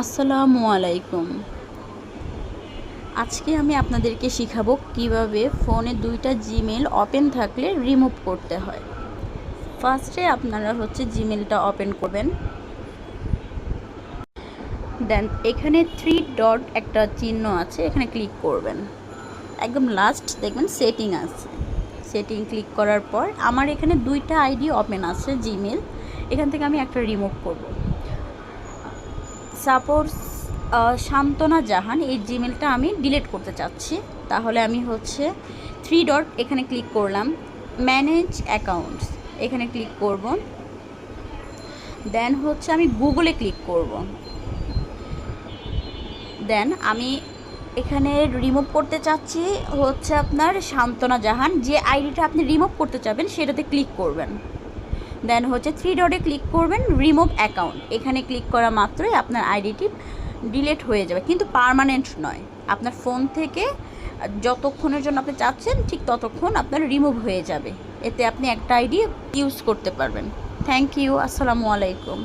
আসসালামু আলাইকুম। আজকে আমি আপনাদেরকে শিখাবো কীভাবে ফোনে দুইটা জিমেল ওপেন থাকলে রিমুভ করতে হয়। ফার্স্টে আপনারা হচ্ছে জিমেলটা ওপেন করবেন। দেন এখানে থ্রি ডট একটা চিহ্ন আছে, এখানে ক্লিক করবেন। একদম লাস্ট দেখবেন সেটিং আছে। সেটিং ক্লিক করার পর আমার এখানে দুইটা আইডি ওপেন আছে জিমেল এখান থেকে আমি একটা রিমুভ করব। সাপোজ শান্তনা জাহান, এই জিমেলটা আমি ডিলিট করতে চাচ্ছি। তাহলে আমি হচ্ছে থ্রি ডট এখানে ক্লিক করলাম ম্যানেজ অ্যাকাউন্টস এখানে ক্লিক করব। দেন হচ্ছে আমি গুগলে ক্লিক করব। দেন আমি এখানে রিমুভ করতে চাচ্ছি হচ্ছে আপনার শান্তনা জাহান, যে আইডিটা আপনি রিমুভ করতে চাবেন, সেটাতে ক্লিক করবেন। দেন হচ্ছে থ্রি ডটে ক্লিক করবেন রিমুভ অ্যাকাউন্ট এখানে ক্লিক করা মাত্রই আপনার আইডিটি ডিলেট হয়ে যাবে। কিন্তু পারমানেন্ট নয়। আপনার ফোন থেকে যতক্ষণের জন্য আপনি চাচ্ছেন, ঠিক ততক্ষণ আপনার রিমুভ হয়ে যাবে। এতে আপনি একটা আইডি ইউজ করতে পারবেন। থ্যাংক ইউ আসসালামু আলাইকুম।